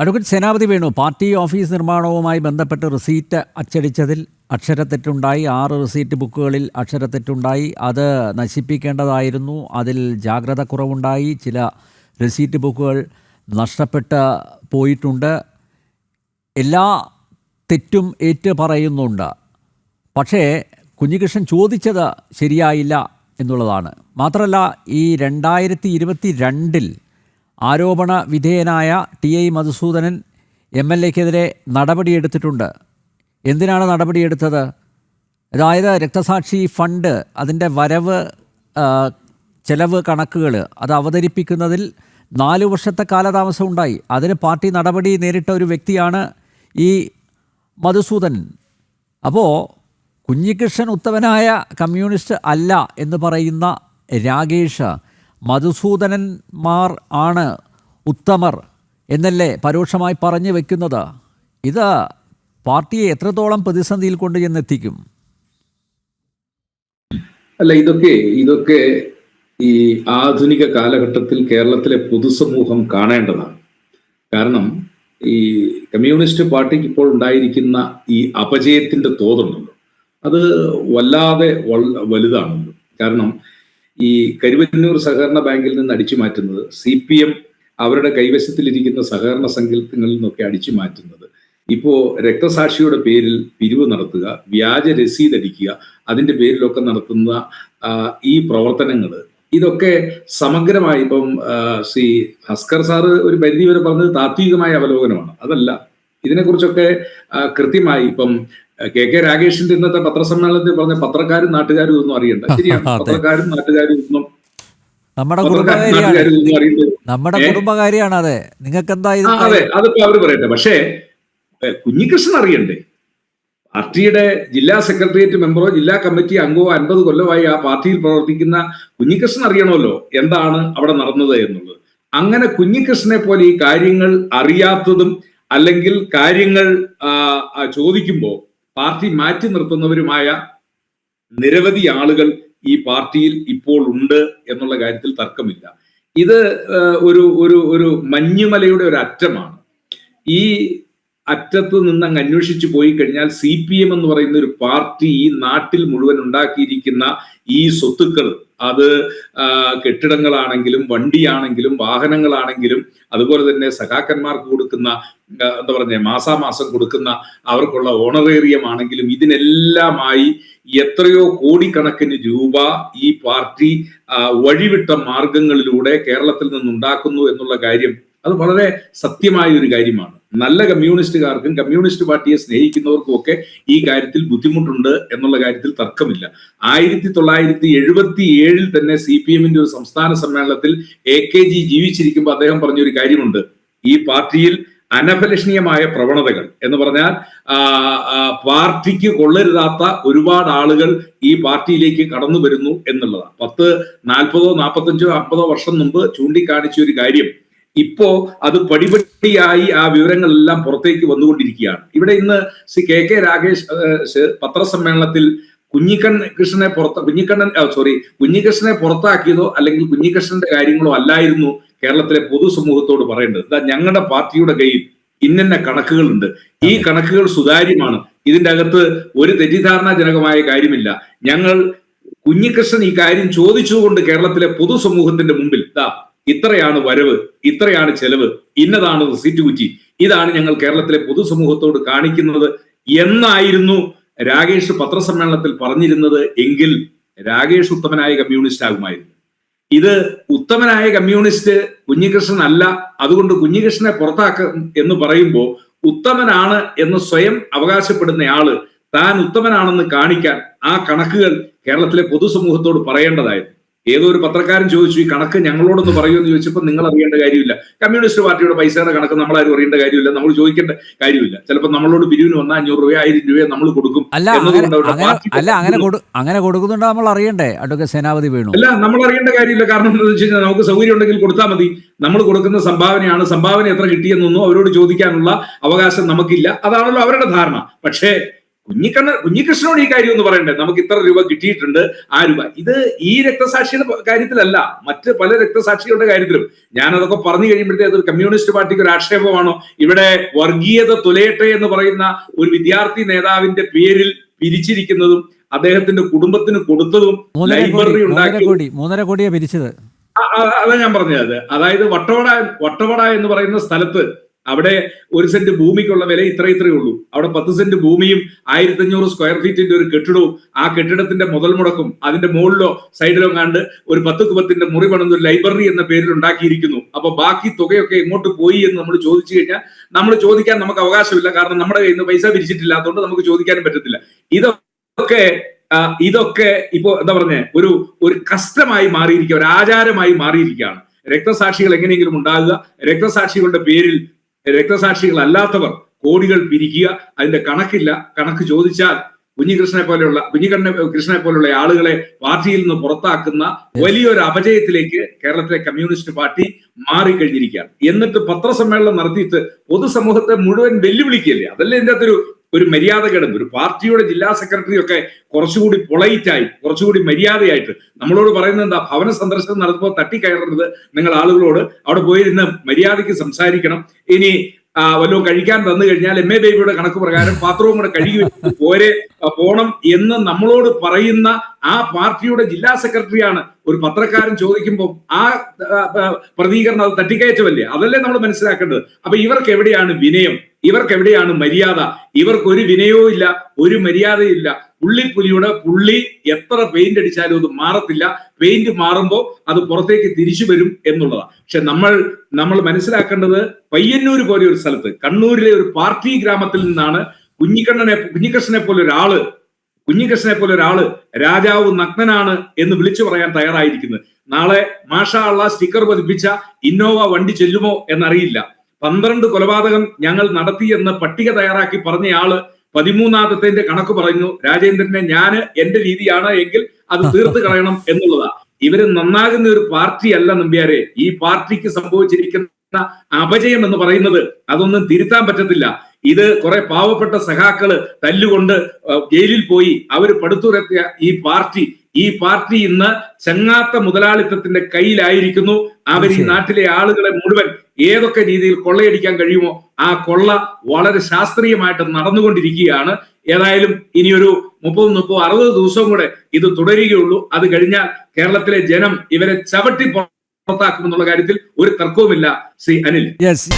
Advocate Senapathi Venu party office നിർമ്മാണവുമായി ബന്ധപ്പെട്ട് receipt അച്ചടിച്ചതിൽ അക്ഷരത്തെറ്റുണ്ടായി ആറ് റിസീറ്റ് ബുക്കുകളിൽ അക്ഷരത്തെറ്റുണ്ടായി. അത് നശിപ്പിക്കേണ്ടതായിരുന്നു. അതിൽ ജാഗ്രത കുറവുണ്ടായി. ചില റിസീറ്റ് ബുക്കുകൾ നഷ്ടപ്പെട്ട് പോയിട്ടുണ്ട്. എല്ലാ തെറ്റും ഏറ്റു പറയുന്നുണ്ട്. പക്ഷേ കുഞ്ഞികൃഷ്ണൻ ചോദിച്ചത് ശരിയായില്ല എന്നുള്ളതാണ്. മാത്രമല്ല ഈ രണ്ടായിരത്തി ഇരുപത്തി രണ്ടിൽ ആരോപണ വിധേയനായ T I Madhusoodanan M L എക്കെതിരെ നടപടിയെടുത്തിട്ടുണ്ട്. എന്തിനാണ് നടപടിയെടുത്തത്? അതായത് രക്തസാക്ഷി ഫണ്ട് അതിന്റെ വരവ് ചെലവ് കണക്കുകൾ അത് അവതരിപ്പിക്കുന്നതിൽ നാല് വർഷത്തെ കാലതാമസം ഉണ്ടായി. അതിന് പാർട്ടി നടപടി നേരിട്ട ഒരു വ്യക്തിയാണ് ഈ മധുസൂദൻ. അപ്പോൾ കുഞ്ഞികൃഷ്ണൻ ഉത്തമനായ കമ്മ്യൂണിസ്റ്റ് അല്ല എന്ന് പറയുന്ന രാകേഷ് മധുസൂദനന്മാർ ആണ് ഉത്തമർ എന്നല്ലേ പരോക്ഷമായി പറഞ്ഞു വെക്കുന്നത്? ഇത് പാർട്ടിയെ എത്രത്തോളം പ്രതിസന്ധിയിൽ കൊണ്ട് ചെന്നെത്തിക്കും? അല്ല ഇതൊക്കെ ഇതൊക്കെ ഈ ആധുനിക കാലഘട്ടത്തിൽ കേരളത്തിലെ പൊതുസമൂഹം കാണേണ്ടതാണ്. കാരണം ഈ കമ്മ്യൂണിസ്റ്റ് പാർട്ടിക്ക് ഇപ്പോൾ ഉണ്ടായിരിക്കുന്ന ഈ അപജയത്തിന്റെ തോതുണ്ടല്ലോ. അത് വല്ലാതെ വലുതാണല്ലോ. കാരണം ഈ കരുവന്നൂർ സഹകരണ ബാങ്കിൽ നിന്ന് അടിച്ചു മാറ്റുന്നത് സി പി എം അവരുടെ കൈവശത്തിലിരിക്കുന്ന സഹകരണ സംഘങ്ങളിൽ നിന്നൊക്കെ അടിച്ചു മാറ്റുന്നത്. ഇപ്പോ രക്തസാക്ഷിയുടെ പേരിൽ പിരിവ് നടത്തുക വ്യാജ രസീത് അടിക്കുക അതിന്റെ പേരിലൊക്കെ നടത്തുന്ന ഈ പ്രവർത്തനങ്ങൾ ഇതൊക്കെ സമഗ്രമായി ഇപ്പം ശ്രീ ഹസ്കർ സാറ് ഒരു പരിധി വരെ പറഞ്ഞത് താത്വികമായ അവലോകനമാണ്. അതല്ല ഇതിനെക്കുറിച്ചൊക്കെ കൃത്യമായി ഇപ്പം കെ കെ രാഗേഷിന്റെ ഇന്നത്തെ പത്രസമ്മേളനത്തിൽ പറഞ്ഞ പത്രക്കാരും നാട്ടുകാരും ഒന്നും അറിയണ്ട. ശരിയാണ്. പത്രക്കാരും നാട്ടുകാരും ഒന്നും നമ്മുടെ കുടുംബകാരിയാണ്. നമ്മുടെ? കുടുംബകാരിയാണ് അതെ. നിങ്ങൾക്ക് എന്താ അതെ. അതിപ്പോ അവർ പറയട്ടെ. പക്ഷേ കുഞ്ഞിക്കൃഷ്ണൻ കുഞ്ഞികൃഷ്ണൻ അറിയണ്ടേ? പാർട്ടിയുടെ ജില്ലാ സെക്രട്ടേറിയറ്റ് മെമ്പറോ ജില്ലാ കമ്മിറ്റി അംഗമോ അൻപത് കൊല്ലമായി ആ പാർട്ടിയിൽ പ്രവർത്തിക്കുന്ന കുഞ്ഞികൃഷ്ണൻ അറിയണമല്ലോ എന്താണ് അവിടെ നടന്നത് എന്നുള്ളത്. അങ്ങനെ കുഞ്ഞികൃഷ്ണനെ പോലെ ഈ കാര്യങ്ങൾ അറിയാത്തതും അല്ലെങ്കിൽ കാര്യങ്ങൾ ചോദിക്കുമ്പോൾ പാർട്ടി മാറ്റി നിർത്തുന്നവരുമായ നിരവധി ആളുകൾ ഈ പാർട്ടിയിൽ ഇപ്പോൾ ഉണ്ട് എന്നുള്ള കാര്യത്തിൽ തർക്കമില്ല. ഇത് ഒരു ഒരു ഒരു മഞ്ഞുമലയുടെ ഒരു അറ്റമാണ്. ഈ അറ്റത്ത് നിന്ന് അങ്ങ് അന്വേഷിച്ചു പോയി കഴിഞ്ഞാൽ സി പി എം എന്ന് പറയുന്ന ഒരു പാർട്ടി ഈ നാട്ടിൽ മുഴുവൻ ഉണ്ടാക്കിയിരിക്കുന്ന ഈ സ്വത്തുക്കൾ അത് കെട്ടിടങ്ങളാണെങ്കിലും വണ്ടിയാണെങ്കിലും വാഹനങ്ങളാണെങ്കിലും അതുപോലെ തന്നെ സഖാക്കന്മാർക്ക് കൊടുക്കുന്ന എന്താ പറഞ്ഞ മാസാമാസം കൊടുക്കുന്ന അവർക്കുള്ള ഓണറേറിയം ആണെങ്കിലും ഇതിനെല്ലാമായി എത്രയോ കോടിക്കണക്കിന് രൂപ ഈ പാർട്ടി വഴിവിട്ട മാർഗങ്ങളിലൂടെ കേരളത്തിൽ നിന്നുണ്ടാക്കുന്നു എന്നുള്ള കാര്യം അത് വളരെ സത്യമായ ഒരു കാര്യമാണ്. നല്ല കമ്മ്യൂണിസ്റ്റുകാർക്കും കമ്മ്യൂണിസ്റ്റ് പാർട്ടിയെ സ്നേഹിക്കുന്നവർക്കും ഒക്കെ ഈ കാര്യത്തിൽ ബുദ്ധിമുട്ടുണ്ട് എന്നുള്ള കാര്യത്തിൽ തർക്കമില്ല. ആയിരത്തി തൊള്ളായിരത്തി എഴുപത്തി ഏഴിൽ തന്നെ സി പി എമ്മിന്റെ ഒരു സംസ്ഥാന സമ്മേളനത്തിൽ എ കെ ജി ജീവിച്ചിരിക്കുമ്പോൾ അദ്ദേഹം പറഞ്ഞൊരു കാര്യമുണ്ട്. ഈ പാർട്ടിയിൽ അനഭലഷണീയമായ പ്രവണതകൾ എന്ന് പറഞ്ഞാൽ പാർട്ടിക്ക് കൊള്ളരുതാത്ത ഒരുപാട് ആളുകൾ ഈ പാർട്ടിയിലേക്ക് കടന്നു വരുന്നു എന്നുള്ളതാണ്. പത്ത് നാൽപ്പതോ നാൽപ്പത്തഞ്ചോ അമ്പതോ വർഷം മുമ്പ് ചൂണ്ടിക്കാണിച്ച ഒരു കാര്യം ഇപ്പോ അത് പടിപടിയായി ആ വിവരങ്ങളെല്ലാം പുറത്തേക്ക് വന്നുകൊണ്ടിരിക്കുകയാണ്. ഇവിടെ ഇന്ന് ശ്രീ കെ കെ രാകേഷ് പത്രസമ്മേളനത്തിൽ കുഞ്ഞിക്കണ്ണൻ കൃഷ്ണനെ പുറത്ത് കുഞ്ഞിക്കണ്ണൻ സോറി കുഞ്ഞികൃഷ്ണനെ പുറത്താക്കിയതോ അല്ലെങ്കിൽ കുഞ്ഞികൃഷ്ണന്റെ കാര്യങ്ങളോ അല്ലായിരുന്നു കേരളത്തിലെ പൊതുസമൂഹത്തോട് പറയേണ്ടത്. ഇതാ ഞങ്ങളുടെ പാർട്ടിയുടെ കയ്യിൽ ഇന്നന്ന കണക്കുകളുണ്ട്. ഈ കണക്കുകൾ സുതാര്യമാണ്. ഇതിന്റെ അകത്ത് ഒരു തെറ്റിദ്ധാരണാജനകമായ കാര്യമില്ല. ഞങ്ങൾ കുഞ്ഞികൃഷ്ണൻ ഈ കാര്യം ചോദിച്ചുകൊണ്ട് കേരളത്തിലെ പൊതുസമൂഹത്തിന്റെ മുമ്പിൽ ദാ ഇത്രയാണ് വരവ് ഇത്രയാണ് ചെലവ് ഇന്നതാണ് റിസീറ്റ് കുറ്റി. ഇതാണ് ഞങ്ങൾ കേരളത്തിലെ പൊതുസമൂഹത്തോട് കാണിക്കുന്നത് എന്നായിരുന്നു രാകേഷ് പത്രസമ്മേളനത്തിൽ പറഞ്ഞിരുന്നത് എങ്കിൽ രാകേഷ് ഉത്തമനായ കമ്മ്യൂണിസ്റ്റ് ആകുമായിരുന്നു. ഇത് ഉത്തമനായ കമ്മ്യൂണിസ്റ്റ് കുഞ്ഞികൃഷ്ണൻ അല്ല അതുകൊണ്ട് കുഞ്ഞികൃഷ്ണനെ പുറത്താക്കും എന്ന് പറയുമ്പോൾ ഉത്തമനാണ് എന്ന് സ്വയം അവകാശപ്പെടുന്ന ആൾ താൻ ഉത്തമനാണെന്ന് കാണിക്കാൻ ആ കണക്കുകൾ കേരളത്തിലെ പൊതുസമൂഹത്തോട് പറയേണ്ടതായിരുന്നു. ഏതോ ഒരു പത്രക്കാരൻ ചോദിച്ചു ഈ കണക്ക് ഞങ്ങളോടൊന്ന് പറയുമെന്ന് ചോദിച്ചപ്പോൾ നിങ്ങൾ അറിയേണ്ട കാര്യമില്ല. കമ്മ്യൂണിസ്റ്റ് പാർട്ടിയുടെ പൈസയുടെ കണക്ക് നമ്മൾ ആരും അറിയേണ്ട കാര്യമില്ല നമ്മൾ ചോദിക്കേണ്ട കാര്യമില്ല. ചിലപ്പോൾ നമ്മളോട് ബിരിവിന് വന്ന അഞ്ഞൂറ് രൂപ ആയിരം രൂപ നമ്മൾ കൊടുക്കും. അല്ല അല്ല അങ്ങനെ അങ്ങനെ കൊടുക്കുന്നുണ്ടോ നമ്മൾ അറിയണ്ടേ? അഡ്വക്കേറ്റ് സേനാപതി വേണു. അല്ല നമ്മൾ അറിയേണ്ട കാര്യമില്ല. കാരണം എന്താണെന്ന് വെച്ച് കഴിഞ്ഞാൽ നമുക്ക് സൗകര്യം ഉണ്ടെങ്കിൽ കൊടുത്താൽ മതി. നമ്മൾ കൊടുക്കുന്ന സംഭാവനയാണ്. സംഭാവന എത്ര കിട്ടിയെന്നൊന്നും അവരോട് ചോദിക്കാനുള്ള അവകാശം നമുക്കില്ല. അതാണല്ലോ അവരുടെ ധാരണ. പക്ഷേ കുഞ്ഞിക്കണ്ണ കുഞ്ഞികൃഷ്ണനോട് ഈ കാര്യം എന്ന് പറയണ്ടേ? നമുക്ക് ഇത്ര രൂപ കിട്ടിയിട്ടുണ്ട്. ആ രൂപ. ഇത് ഈ രക്തസാക്ഷിയുടെ കാര്യത്തിലല്ല. മറ്റ് പല രക്തസാക്ഷികളുടെ കാര്യത്തിലും. ഞാൻ അതൊക്കെ പറഞ്ഞു കഴിയുമ്പോഴത്തേ അതൊരു കമ്മ്യൂണിസ്റ്റ് പാർട്ടിക്ക് ഒരു ആക്ഷേപമാണോ? ഇവിടെ വർഗീയത തുലയട്ടെ എന്ന് പറയുന്ന ഒരു വിദ്യാർത്ഥി നേതാവിന്റെ പേരിൽ പിരിച്ചിരിക്കുന്നതും അദ്ദേഹത്തിന്റെ കുടുംബത്തിന് കൊടുത്തതും ലൈബ്രറി ഉണ്ടാക്കി. മൂന്നര കോടിയാ പിരിച്ചത്. അതാ ഞാൻ പറഞ്ഞത്. അതായത് വട്ടവട വട്ടവട എന്ന് പറയുന്ന സ്ഥലത്ത് അവിടെ ഒരു സെന്റ് ഭൂമിക്കുള്ള വില ഇത്ര ഇത്രയേ ഉള്ളൂ. അവിടെ പത്ത് സെന്റ് ഭൂമിയും ആയിരത്തി അഞ്ഞൂറ് സ്ക്വയർ ഫീറ്റിന്റെ ഒരു കെട്ടിടവും ആ കെട്ടിടത്തിന്റെ മുതൽ മുടക്കും അതിന്റെ മുകളിലോ സൈഡിലോ കണ്ട് ഒരു പത്ത് കുപത്തിന്റെ മുറി പണിത് ഒരു ലൈബ്രറി എന്ന പേരിൽ ഉണ്ടാക്കിയിരിക്കുന്നു. അപ്പൊ ബാക്കി തുകയൊക്കെ എങ്ങോട്ട് പോയി എന്ന് നമ്മൾ ചോദിച്ചു കഴിഞ്ഞാൽ നമ്മൾ ചോദിക്കാൻ നമുക്ക് അവകാശമില്ല. കാരണം നമ്മുടെ കയ്യിൽ നിന്ന് പൈസ പിരിച്ചിട്ടില്ലാത്തതുകൊണ്ട് നമുക്ക് ചോദിക്കാനും പറ്റത്തില്ല. ഇതൊക്കെ ഇതൊക്കെ ഇപ്പോ എന്താ പറഞ്ഞ? ഒരു ഒരു കഷ്ടമായി മാറിയിരിക്കുക ഒരു ആചാരമായി മാറിയിരിക്കുകയാണ്. രക്തസാക്ഷികൾ എങ്ങനെയെങ്കിലും ഉണ്ടാകുക. രക്തസാക്ഷികളുടെ പേരിൽ രക്തസാക്ഷികളല്ലാത്തവർ കോടികൾ പിരിക്കുക അതിന്റെ കണക്കില്ല. കണക്ക് ചോദിച്ചാൽ കുഞ്ഞികൃഷ്ണനെ പോലെയുള്ള കുഞ്ഞികണ്ണ കൃഷ്ണനെ പോലെയുള്ള ആളുകളെ പാർട്ടിയിൽ നിന്ന് പുറത്താക്കുന്ന വലിയൊരു അപജയത്തിലേക്ക് കേരളത്തിലെ കമ്മ്യൂണിസ്റ്റ് പാർട്ടി മാറിക്കഴിഞ്ഞിരിക്കുകയാണ്. എന്നിട്ട് പത്രസമ്മേളനം നടത്തിയിട്ട് പൊതുസമൂഹത്തെ മുഴുവൻ വെല്ലുവിളിക്കുകയല്ലേ? അതല്ലേ ഇതിന്റെ അകത്തൊരു ഒരു മര്യാദകേടും ഒരു പാർട്ടിയുടെ ജില്ലാ സെക്രട്ടറി ഒക്കെ കുറച്ചുകൂടി പൊളൈറ്റായി കുറച്ചുകൂടി മര്യാദയായിട്ട് നമ്മളോട് പറയുന്നത് എന്താ? ഭവന സന്ദർശനം നടത്തുമ്പോൾ തട്ടിക്കയറരുത് നിങ്ങൾ ആളുകളോട്. അവിടെ പോയിരുന്ന് മര്യാദയ്ക്ക് സംസാരിക്കണം. ഇനി വല്ലതും കഴിക്കാൻ തന്നു കഴിഞ്ഞാൽ എം എ ബേബിയുടെ കണക്ക് പ്രകാരം പാത്രവും കൂടെ കഴുകി വെച്ചിട്ട് പോരെ പോണം എന്ന് നമ്മളോട് പറയുന്ന ആ പാർട്ടിയുടെ ജില്ലാ സെക്രട്ടറിയാണ് ഒരു പത്രക്കാരൻ ചോദിക്കുമ്പോൾ ആ, പ്രതികരണം അത് തട്ടിക്കയറ്റമല്ലേ? അതല്ലേ നമ്മൾ മനസ്സിലാക്കേണ്ടത്. അപ്പൊ ഇവർക്ക് എവിടെയാണ് വിനയം? ഇവർക്ക് എവിടെയാണ് മര്യാദ? ഇവർക്ക് ഒരു വിനയവും ഇല്ല ഒരു മര്യാദയും ഇല്ല. പുള്ളിപ്പുലിയുടെ പുള്ളി എത്ര പെയിന്റ് അടിച്ചാലും അത് മാറത്തില്ല. പെയിന്റ് മാറുമ്പോൾ അത് പുറത്തേക്ക് തിരിച്ചു വരും എന്നുള്ളതാണ്. പക്ഷെ നമ്മൾ നമ്മൾ മനസ്സിലാക്കേണ്ടത് പയ്യന്നൂര് പോലെ ഒരു സ്ഥലത്ത് കണ്ണൂരിലെ ഒരു പാർട്ടി ഗ്രാമത്തിൽ നിന്നാണ് കുഞ്ഞിക്കണ്ണനെ കുഞ്ഞികൃഷ്ണനെ പോലെ ഒരാൾ കുഞ്ഞികൃഷ്ണനെ പോലെ ഒരാൾ രാജാവ് നഗ്നനാണ് എന്ന് വിളിച്ചു പറയാൻ തയ്യാറായിരിക്കുന്നത്. നാളെ മാഷാ അള്ള സ്റ്റിക്കർ പതിപ്പിച്ച ഇന്നോവ വണ്ടി ചെല്ലുമോ എന്നറിയില്ല. പന്ത്രണ്ട് കൊലപാതകം ഞങ്ങൾ നടത്തി എന്ന് പട്ടിക തയ്യാറാക്കി പറഞ്ഞയാൾ പതിമൂന്നാമത്തെ കണക്ക് പറഞ്ഞു രാജേന്ദ്രനെ ഞാൻ എന്റെ രീതിയാണ് എങ്കിൽ അത് തീർത്ത് കളയണം എന്നുള്ളതാ. ഇവർ നന്നാകുന്ന ഒരു പാർട്ടി അല്ല നമ്പ്യാരെ. ഈ പാർട്ടിക്ക് സംഭവിച്ചിരിക്കുന്ന അപജയം എന്ന് പറയുന്നത് അതൊന്നും തിരുത്താൻ പറ്റത്തില്ല. ഇത് കുറെ പാവപ്പെട്ട സഖാക്കൾ തല്ലുകൊണ്ട് ജയിലിൽ പോയി അവർ പടുത്തുറത്തിയ ഈ പാർട്ടി ഈ പാർട്ടി ഇന്ന് ചങ്ങാത്ത മുതലാളിത്തത്തിന്റെ കയ്യിലായിരിക്കുന്നു. അവർ ഈ നാട്ടിലെ ആളുകളെ മുഴുവൻ ഏതൊക്കെ രീതിയിൽ കൊള്ളയടിക്കാൻ കഴിയുമോ ആ കൊള്ള വളരെ ശാസ്ത്രീയമായിട്ട് നടന്നുകൊണ്ടിരിക്കുകയാണ്. ഏതായാലും ഇനിയൊരു മുപ്പത് മുപ്പത് അറുപത് ദിവസവും കൂടെ ഇത് തുടരുകയുള്ളൂ. അത് കഴിഞ്ഞാൽ കേരളത്തിലെ ജനം ഇവരെ ചവിട്ടി പുറത്താക്കുമെന്നുള്ള കാര്യത്തിൽ ഒരു തർക്കവുമില്ല ശ്രീ അനിൽ. യെസ്